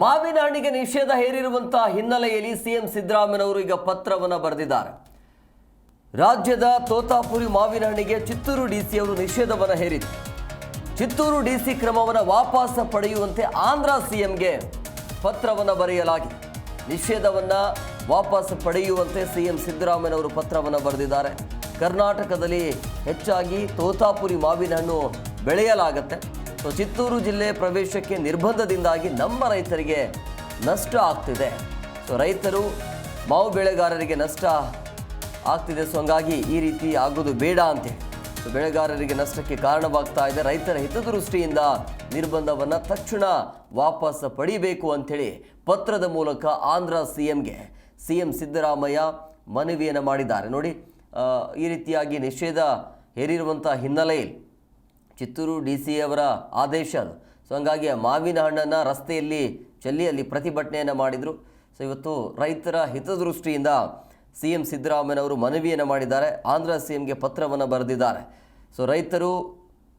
ಮಾವಿನ ಹಣ್ಣಿಗೆ ನಿಷೇಧ ಹೇರಿರುವಂತಹ ಹಿನ್ನೆಲೆಯಲ್ಲಿ ಸಿಎಂ ಸಿದ್ದರಾಮಯ್ಯನವರು ಈಗ ಪತ್ರವನ್ನು ಬರೆದಿದ್ದಾರೆ. ರಾಜ್ಯದ ತೋತಾಪುರಿ ಮಾವಿನ ಹಣ್ಣಿಗೆ ಚಿತ್ತೂರು ಡಿಸಿ ಅವರು ನಿಷೇಧವನ್ನು ಹೇರಿದ್ರು ಚಿತ್ತೂರು ಡಿಸಿ ಕ್ರಮವನ್ನು ವಾಪಸ್ ಪಡೆಯುವಂತೆ ಆಂಧ್ರ ಸಿಎಂಗೆ ಪತ್ರವನ್ನು ಬರೆಯಲಾಗಿದೆ. ನಿಷೇಧವನ್ನು ವಾಪಸ್ ಪಡೆಯುವಂತೆ ಸಿಎಂ ಸಿದ್ದರಾಮಯ್ಯನವರು ಪತ್ರವನ್ನು ಬರೆದಿದ್ದಾರೆ. ಕರ್ನಾಟಕದಲ್ಲಿ ಹೆಚ್ಚಾಗಿ ತೋತಾಪುರಿ ಮಾವಿನ ಹಣ್ಣು ಬೆಳೆಯಲಾಗತ್ತೆ. ಸೊ ಚಿತ್ತೂರು ಜಿಲ್ಲೆ ಪ್ರವೇಶಕ್ಕೆ ನಿರ್ಬಂಧದಿಂದಾಗಿ ನಮ್ಮ ರೈತರಿಗೆ ನಷ್ಟ ಆಗ್ತಿದೆ. ಸೊ ರೈತರು ಮಾವು ಬೆಳೆಗಾರರಿಗೆ ನಷ್ಟ ಆಗ್ತಿದೆ. ಸೊ ಹಂಗಾಗಿ ಈ ರೀತಿ ಆಗೋದು ಬೇಡ ಅಂತೇಳಿ ಸೊ ಬೆಳೆಗಾರರಿಗೆ ನಷ್ಟಕ್ಕೆ ಕಾರಣವಾಗ್ತಾ ಇದೆ. ರೈತರ ಹಿತದೃಷ್ಟಿಯಿಂದ ನಿರ್ಬಂಧವನ್ನು ತಕ್ಷಣ ವಾಪಸ್ ಪಡಿಬೇಕು ಅಂಥೇಳಿ ಪತ್ರದ ಮೂಲಕ ಆಂಧ್ರ ಸಿ ಎಂಗೆ ಸಿ ಎಂ ಸಿದ್ದರಾಮಯ್ಯ ಮನವಿಯನ್ನು ಮಾಡಿದ್ದಾರೆ. ನೋಡಿ ಈ ರೀತಿಯಾಗಿ ನಿಷೇಧ ಹೇರಿರುವಂಥ ಹಿನ್ನೆಲೆಯಲ್ಲಿ ಚಿತ್ತೂರು ಡಿ ಸಿ ಅವರ ಆದೇಶ ಅದು. ಸೊ ಹಂಗಾಗಿ ಮಾವಿನ ಹಣ್ಣನ್ನು ರಸ್ತೆಯಲ್ಲಿ ಚೆಲ್ಲಿ ಅಲ್ಲಿ ಪ್ರತಿಭಟನೆಯನ್ನು ಮಾಡಿದರು. ಸೊ ಇವತ್ತು ರೈತರ ಹಿತದೃಷ್ಟಿಯಿಂದ ಸಿ ಎಂ ಸಿದ್ದರಾಮಯ್ಯನವರು ಮನವಿಯನ್ನು ಮಾಡಿದ್ದಾರೆ. ಆಂಧ್ರ ಸಿ ಎಂಗೆ ಪತ್ರವನ್ನು ಬರೆದಿದ್ದಾರೆ. ಸೊ ರೈತರು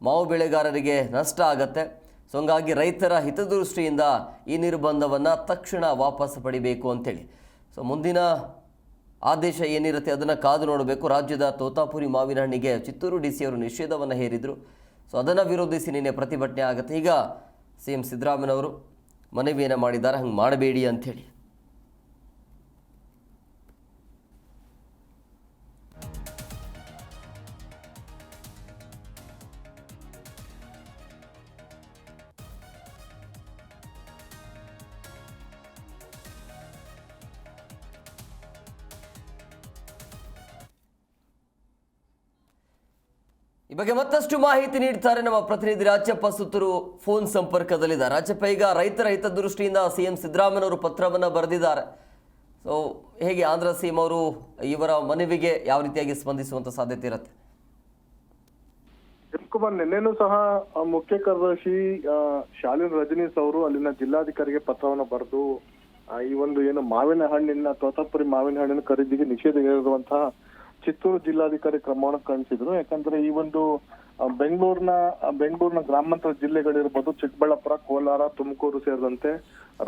ಮಾವು ಬೆಳೆಗಾರರಿಗೆ ನಷ್ಟ ಆಗತ್ತೆ. ಸೊ ಹಂಗಾಗಿ ರೈತರ ಹಿತದೃಷ್ಟಿಯಿಂದ ಈ ನಿರ್ಬಂಧವನ್ನು ತಕ್ಷಣ ವಾಪಸ್ ಪಡಿಬೇಕು ಅಂತೇಳಿ. ಸೊ ಮುಂದಿನ ಆದೇಶ ಏನಿರುತ್ತೆ ಅದನ್ನು ಕಾದು ನೋಡಬೇಕು. ರಾಜ್ಯದ ತೋತಾಪುರಿ ಮಾವಿನ ಹಣ್ಣಿಗೆ ಚಿತ್ತೂರು ಡಿ ಸಿ ಅವರು ನಿಷೇಧವನ್ನು ಹೇರಿದರು. ಸೊ ಅದನ್ನು ವಿರೋಧಿಸಿ ನಿನ್ನೆ ಪ್ರತಿಭಟನೆ ಆಗುತ್ತೆ. ಈಗ ಸಿ ಎಂ ಸಿದ್ದರಾಮಯ್ಯನವರು ಮನವಿಯನ್ನು ಮಾಡಿದ್ದಾರೆ. ಹಂಗೆ ಮಾಡಬೇಡಿ ಅಂಥೇಳಿ. ಈ ಬಗ್ಗೆ ಮತ್ತಷ್ಟು ಮಾಹಿತಿ ನೀಡ್ತಾರೆ ನಮ್ಮ ಪ್ರತಿನಿಧಿ ರಾಜ್ಯಪ್ಪ ಸುತ್ತೂರು ಫೋನ್ ಸಂಪರ್ಕದಲ್ಲಿದ್ದಾರೆ. ರಾಜ್ಯಪ್ಪ, ಈಗ ರೈತರ ಹಿತದೃಷ್ಟಿಯಿಂದ ಸಿಎಂ ಎಂ ಸಿದ್ದರಾಮಯ್ಯನವರು ಪತ್ರವನ್ನು ಬರೆದಿದ್ದಾರೆ. ಸೊ ಹೇಗೆ ಆಂಧ್ರ ಸಿ ಎಂ ಅವರು ಇವರ ಮನವಿಗೆ ಯಾವ ರೀತಿಯಾಗಿ ಸ್ಪಂದಿಸುವಂತ ಸಾಧ್ಯತೆ ಇರುತ್ತೆ? ಕುಮಾರ್, ನಿನ್ನೆನೂ ಸಹ ಮುಖ್ಯ ಕಾರ್ಯದರ್ಶಿ ಶಾಲಿನ್ ರಜನೀಶ್ ಅವರು ಅಲ್ಲಿನ ಜಿಲ್ಲಾಧಿಕಾರಿಗೆ ಪತ್ರವನ್ನು ಬರೆದು ಈ ಒಂದು ಏನು ಮಾವಿನ ಹಣ್ಣಿನ, ತೋತಾಪುರಿ ಮಾವಿನ ಹಣ್ಣಿನ ಖರೀದಿಗೆ ನಿಷೇಧ ಹೇರಿರುವಂತಹ ಚಿತ್ತೂರು ಜಿಲ್ಲಾಧಿಕಾರಿ ಕ್ರಮವನ್ನು ಖಂಡಿಸಿದ್ರು ಯಾಕಂದ್ರೆ ಈ ಒಂದು ಬೆಂಗಳೂರಿನ ಬೆಂಗಳೂರಿನ ಗ್ರಾಮಾಂತರ ಜಿಲ್ಲೆಗಳಿರ್ಬೋದು, ಚಿಕ್ಕಬಳ್ಳಾಪುರ, ಕೋಲಾರ, ತುಮಕೂರು ಸೇರಿದಂತೆ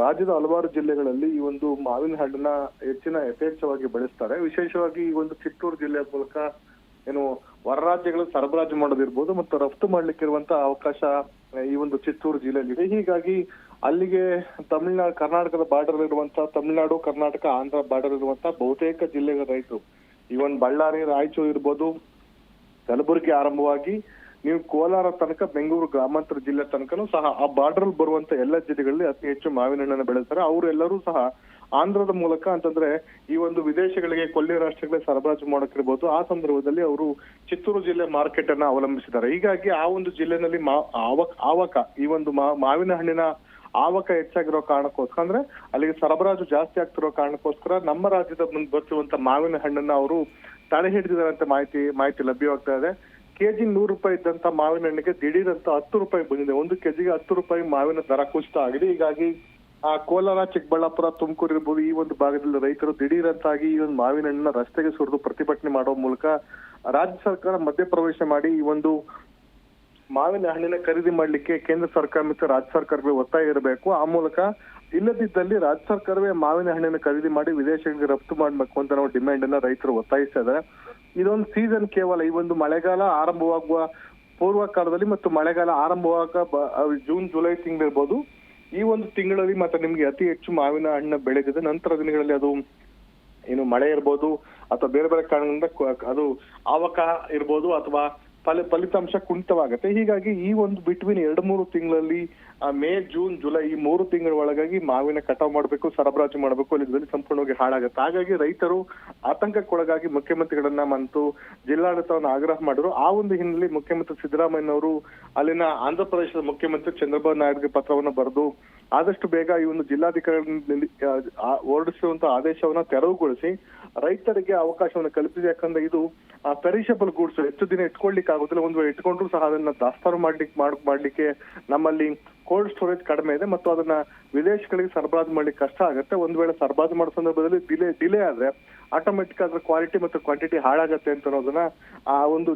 ರಾಜ್ಯದ ಹಲವಾರು ಜಿಲ್ಲೆಗಳಲ್ಲಿ ಈ ಒಂದು ಮಾವಿನ ಹಣ್ಣನ್ನ ಹೆಚ್ಚಿನ ಯಥೇಚ್ಛವಾಗಿ ಬೆಳೆಸ್ತಾರೆ. ವಿಶೇಷವಾಗಿ ಈ ಒಂದು ಚಿತ್ತೂರು ಜಿಲ್ಲೆಯ ಮೂಲಕ ಏನು ಹೊರ ರಾಜ್ಯಗಳು ಸರಬರಾಜು ಮಾಡೋದಿರ್ಬೋದು ಮತ್ತು ರಫ್ತು ಮಾಡ್ಲಿಕ್ಕೆ ಇರುವಂತ ಅವಕಾಶ ಈ ಒಂದು ಚಿತ್ತೂರು ಜಿಲ್ಲೆಯಲ್ಲಿದೆ. ಹೀಗಾಗಿ ಅಲ್ಲಿಗೆ ತಮಿಳ್ನಾಡು ಕರ್ನಾಟಕದ ಬಾರ್ಡರ್ ಇರುವಂತಹ ತಮಿಳುನಾಡು, ಕರ್ನಾಟಕ, ಆಂಧ್ರ ಬಾರ್ಡರ್ ಇರುವಂತಹ ಬಹುತೇಕ ಜಿಲ್ಲೆಗಳ ರೈತರು ಇವನ್ ಬಳ್ಳಾರಿ, ರಾಯಚೂರು ಇರ್ಬೋದು, ಕಲಬುರಗಿ ಆರಂಭವಾಗಿ ನೀವು ಕೋಲಾರ ತನಕ, ಬೆಂಗಳೂರು ಗ್ರಾಮಾಂತರ ಜಿಲ್ಲೆ ತನಕನೂ ಸಹ ಆ ಬಾರ್ಡರ್ ಬರುವಂತ ಎಲ್ಲ ಜಿಲ್ಲೆಗಳಲ್ಲಿ ಅತಿ ಹೆಚ್ಚು ಮಾವಿನ ಹಣ್ಣನ್ನು ಬೆಳೆಸ್ತಾರೆ. ಅವರೆಲ್ಲರೂ ಸಹ ಆಂಧ್ರದ ಮೂಲಕ ಅಂತಂದ್ರೆ ಈ ಒಂದು ವಿದೇಶಗಳಿಗೆ, ಕೊಲ್ಲಿ ರಾಷ್ಟ್ರಗಳಿಗೆ ಸರಬರಾಜು ಮಾಡಕ್ಕಿರ್ಬೋದು, ಆ ಸಂದರ್ಭದಲ್ಲಿ ಅವರು ಚಿತ್ತೂರು ಜಿಲ್ಲೆ ಮಾರ್ಕೆಟ್ ಅನ್ನ ಅವಲಂಬಿಸಿದ್ದಾರೆ. ಹೀಗಾಗಿ ಆ ಒಂದು ಜಿಲ್ಲೆನಲ್ಲಿ ಮಾ ಆವಕ ಆವಕ, ಈ ಒಂದು ಮಾವಿನ ಹಣ್ಣಿನ ಆವಕ ಹೆಚ್ಚಾಗಿರೋ ಕಾರಣಕ್ಕೋಸ್ಕರ, ಅಂದ್ರೆ ಅಲ್ಲಿಗೆ ಸರಬರಾಜು ಜಾಸ್ತಿ ಆಗ್ತಿರೋ ಕಾರಣಕ್ಕೋಸ್ಕರ ನಮ್ಮ ರಾಜ್ಯದ ಮುಂದೆ ಬರ್ತಿರುವಂತ ಮಾವಿನ ಹಣ್ಣನ್ನ ಅವರು ತಡೆ ಹಿಡಿದಿದ್ದಾರೆ ಅಂತ ಮಾಹಿತಿ ಮಾಹಿತಿ ಲಭ್ಯವಾಗ್ತಾ ಇದೆ. ಕೆಜಿ ನೂರು ರೂಪಾಯಿ ಇದ್ದಂತ ಮಾವಿನ ಹಣ್ಣಿಗೆ ದಿಢೀರಂತ ಹತ್ತು ರೂಪಾಯಿ ಬಂದಿದೆ. ಒಂದು ಕೆಜಿಗೆ ಹತ್ತು ರೂಪಾಯಿ ಮಾವಿನ ದರ ಕುಸಿತ ಆಗಿದೆ. ಹೀಗಾಗಿ ಆ ಕೋಲಾರ, ಚಿಕ್ಕಬಳ್ಳಾಪುರ, ತುಮಕೂರು ಇರ್ಬೋದು, ಈ ಒಂದು ಭಾಗದಲ್ಲಿ ರೈತರು ದಿಢೀರಂತಾಗಿ ಈ ಒಂದು ಮಾವಿನ ಹಣ್ಣನ್ನ ರಸ್ತೆಗೆ ಸುರಿದು ಪ್ರತಿಭಟನೆ ಮಾಡುವ ಮೂಲಕ ರಾಜ್ಯ ಸರ್ಕಾರ ಮಧ್ಯಪ್ರವೇಶ ಮಾಡಿ ಈ ಒಂದು ಮಾವಿನ ಹಣ್ಣಿನ ಖರೀದಿ ಮಾಡಲಿಕ್ಕೆ ಕೇಂದ್ರ ಸರ್ಕಾರ ಮತ್ತು ರಾಜ್ಯ ಸರ್ಕಾರವೇ ಒತ್ತಾಯ ಇರಬೇಕು. ಆ ಮೂಲಕ ಇಲ್ಲದಿದ್ದಲ್ಲಿ ರಾಜ್ಯ ಸರ್ಕಾರವೇ ಮಾವಿನ ಹಣ್ಣಿನ ಖರೀದಿ ಮಾಡಿ ವಿದೇಶಗಳಿಗೆ ರಫ್ತು ಮಾಡಬೇಕು ಅಂತ ನಾವು ಡಿಮ್ಯಾಂಡ್ ಅನ್ನ ರೈತರು ಒತ್ತಾಯಿಸ್ತಾ ಇದ್ದಾರೆ ಇದೊಂದು ಸೀಸನ್ ಕೇವಲ ಈ ಒಂದು ಮಳೆಗಾಲ ಆರಂಭವಾಗುವ ಪೂರ್ವ ಕಾಲದಲ್ಲಿ ಮತ್ತು ಮಳೆಗಾಲ ಆರಂಭವಾಗ ಜೂನ್ ಜುಲೈ ತಿಂಗಳಿರ್ಬೋದು ಈ ಒಂದು ತಿಂಗಳಲ್ಲಿ ಮತ್ತೆ ನಿಮ್ಗೆ ಅತಿ ಹೆಚ್ಚು ಮಾವಿನ ಹಣ್ಣು ಬೆಳೆದಿದೆ. ನಂತರ ದಿನಗಳಲ್ಲಿ ಅದು ಏನು ಮಳೆ ಇರ್ಬೋದು ಅಥವಾ ಬೇರೆ ಬೇರೆ ಕಾರಣದಿಂದ ಅದು ಆವಕ ಇರ್ಬೋದು ಅಥವಾ ಫಲ, ಫಲಿತಾಂಶ ಕುಂಠಿತವಾಗುತ್ತೆ. ಹೀಗಾಗಿ ಈ ಒಂದು ಬಿಟ್ವೀನ್ ಎರಡು ಮೂರು ತಿಂಗಳಲ್ಲಿ ಮೇ, ಜೂನ್, ಜುಲೈ ಈ ಮೂರು ತಿಂಗಳ ಒಳಗಾಗಿ ಮಾವಿನ ಕಟಾವು ಮಾಡಬೇಕು, ಸರಬರಾಜು ಮಾಡಬೇಕು ಅಲ್ಲಿ ಸಂಪೂರ್ಣವಾಗಿ ಹಾಳಾಗುತ್ತೆ. ಹಾಗಾಗಿ ರೈತರು ಆತಂಕಕ್ಕೊಳಗಾಗಿ ಮುಖ್ಯಮಂತ್ರಿಗಳನ್ನ ಮತ್ತು ಜಿಲ್ಲಾಡಳಿತವನ್ನು ಆಗ್ರಹ ಮಾಡಿದ್ರು. ಆ ಒಂದು ಹಿನ್ನೆಲೆ ಮುಖ್ಯಮಂತ್ರಿ ಸಿದ್ದರಾಮಯ್ಯನವರು ಅಲ್ಲಿನ ಆಂಧ್ರ ಪ್ರದೇಶದ ಮುಖ್ಯಮಂತ್ರಿ ಚಂದ್ರಬಾಬು ನಾಯ್ಡುಗೆ ಪತ್ರವನ್ನು ಬರೆದು ಆದಷ್ಟು ಬೇಗ ಈ ಒಂದು ಜಿಲ್ಲಾಧಿಕಾರಿ ಹೊರಡಿಸಿರುವಂತಹ ಆದೇಶವನ್ನ ತೆರವುಗೊಳಿಸಿ ರೈತರಿಗೆ ಅವಕಾಶವನ್ನು ಕಲ್ಪಿಸಿ. ಯಾಕಂದ್ರೆ ಇದು ಪೆರಿಷಬಲ್ ಗೂಡ್ಸ್ ಹೆಚ್ಚು ದಿನ ಇಟ್ಕೊಳ್ಲಿಕ್ಕೆ ಆಗುದಿಲ್ಲ ಒಂದು ವೇಳೆ ಇಟ್ಕೊಂಡ್ರು ಸಹ ಅದನ್ನ ದಾಸ್ತಾನು ಮಾಡ್ಲಿಕ್ಕೆ ಮಾಡ್, ಮಾಡ್ಲಿಕ್ಕೆ ನಮ್ಮಲ್ಲಿ ಕೋಲ್ಡ್ ಸ್ಟೋರೇಜ್ ಕಡಿಮೆ ಇದೆ ಮತ್ತು ಅದನ್ನ ವಿದೇಶಗಳಿಗೆ ಸರಬರಾಜು ಮಾಡ್ಲಿಕ್ಕೆ ಕಷ್ಟ ಆಗುತ್ತೆ. ಒಂದ್ ವೇಳೆ ಸರಬರಾಜು ಮಾಡೋ ಸಂದರ್ಭದಲ್ಲಿ ಡಿಲೇ ಡಿಲೇ ಆದ್ರೆ ಆಟೋಮೆಟಿಕ್ ಅದ್ರ ಕ್ವಾಲಿಟಿ ಮತ್ತು ಕ್ವಾಂಟಿಟಿ ಹಾಳಾಗತ್ತೆ ಅಂತ ಅನ್ನೋದನ್ನ ಆ ಒಂದು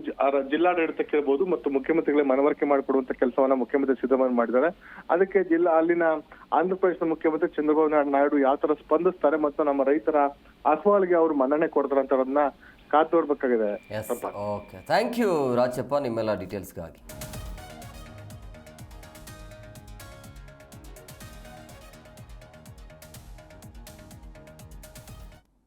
ಜಿಲ್ಲಾಡಳಿತಕ್ಕೆ ಇರ್ಬೋದು ಮತ್ತು ಮುಖ್ಯಮಂತ್ರಿಗಳಿಗೆ ಮನವರಿಕೆ ಮಾಡಿಕೊಡುವಂತ ಕೆಲಸವನ್ನ ಮುಖ್ಯಮಂತ್ರಿ ಸಿದ್ದರಾಮಯ್ಯ ಮಾಡಿದ್ದಾರೆ. ಅದಕ್ಕೆ ಜಿಲ್ಲಾ ಅಲ್ಲಿನ ಆಂಧ್ರಪ್ರದೇಶದ ಮುಖ್ಯಮಂತ್ರಿ ಚಂದ್ರಬಾಬು ನಾಯ್ಡು- ಯಾವ ತರ ಸ್ಪಂದಿಸ್ತಾರೆ ಮತ್ತು ನಮ್ಮ ರೈತರ ಅಹವಾಲಿಗೆ ಅವರು ಮನ್ನಣೆ ಕೊಡ್ತಾರೆ ಅಂತ ಅನ್ನೋದನ್ನ ಕಾತೋರ್ಬೇಕಾಗಿದೆ ಓಕೆ ಥ್ಯಾಂಕ್ ಯು ರಾಜಪ್ಪ ನಿಮ್ಮೆಲ್ಲ ಡೀಟೇಲ್ಸ್ಗಾಗಿ